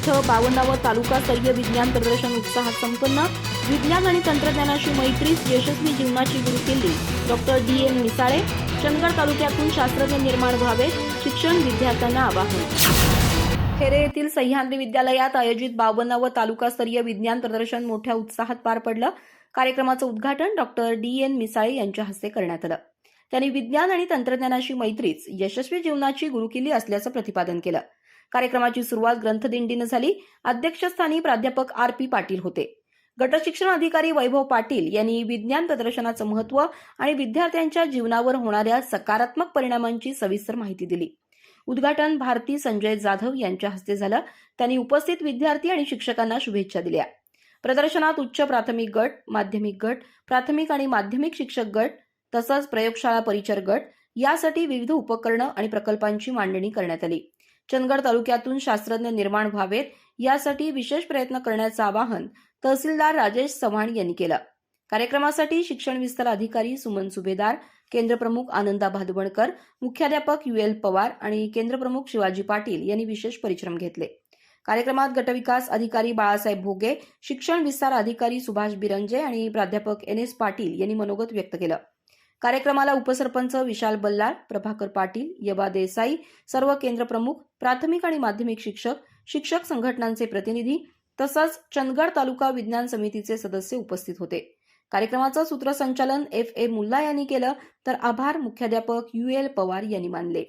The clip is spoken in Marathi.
इथं बावन्नावं तालुकास्तरीय विज्ञान प्रदर्शन उत्साहात संपन्न विज्ञान आणि तंत्रज्ञानाशी मैत्रीच यशस्वी जीवनाची गुरुकिल्ली doctor D N Misale Chandgad तालुक्यातून शास्त्रज्ञ निर्माण व्हावेत शिक्षण विद्यार्थ्यांना आवाहन. खेरे येथील सह्याद्री विद्यालयात आयोजित बावन्नावं तालुकास्तरीय विज्ञान प्रदर्शन मोठ्या उत्साहात पार पडलं. कार्यक्रमाचं उद्घाटन डॉक्टर डी एन मिसाळे यांच्या हस्ते करण्यात आलं. त्यांनी विज्ञान आणि तंत्रज्ञानाशी मैत्रीच यशस्वी जीवनाची गुरुकिल्ली असल्याचं प्रतिपादन केलं. कार्यक्रमाची सुरुवात ग्रंथदिंडीनं झाली. अध्यक्षस्थानी प्राध्यापक आर पी पाटील होते. गटशिक्षण अधिकारी वैभव पाटील यांनी विज्ञान प्रदर्शनाचं महत्त्व आणि विद्यार्थ्यांच्या जीवनावर होणाऱ्या सकारात्मक परिणामांची सविस्तर माहिती दिली. उद्घाटन भारती संजय जाधव यांच्या हस्ते झालं. त्यांनी उपस्थित विद्यार्थी आणि शिक्षकांना शुभेच्छा दिल्या. प्रदर्शनात उच्च प्राथमिक गट माध्यमिक गट प्राथमिक आणि माध्यमिक शिक्षक गट तसंच प्रयोगशाळा परिचर गट यासाठी विविध उपकरणं आणि प्रकल्पांची मांडणी करण्यात आली. चंदगड तालुक्यातून शास्त्रज्ञ निर्माण व्हावेत यासाठी विशेष प्रयत्न करण्याचं आवाहन तहसीलदार राजेश चव्हाण यांनी केलं. कार्यक्रमासाठी शिक्षण विस्तार अधिकारी सुमन सुभेदार केंद्रप्रमुख आनंदा भादवणकर मुख्याध्यापक यू एल पवार आणि केंद्रप्रमुख शिवाजी पाटील यांनी विशेष परिश्रम घेतले. कार्यक्रमात गटविकास अधिकारी बाळासाहेब भोगे शिक्षण विस्तार अधिकारी सुभाष बिरंजे आणि प्राध्यापक एन एस पाटील यांनी मनोगत व्यक्त केलं. कार्यक्रमाला उपसरपंच विशाल बल्लाळ प्रभाकर पाटील यबा देसाई सर्व केंद्रप्रमुख प्राथमिक आणि माध्यमिक शिक्षक शिक्षक संघटनांचे प्रतिनिधी तसंच चंदगड तालुका विज्ञान समितीचे सदस्य उपस्थित होते. कार्यक्रमाचं सूत्रसंचालन एफ ए मुल्ला यांनी केलं तर आभार मुख्याध्यापक यू एल पवार यांनी मानले.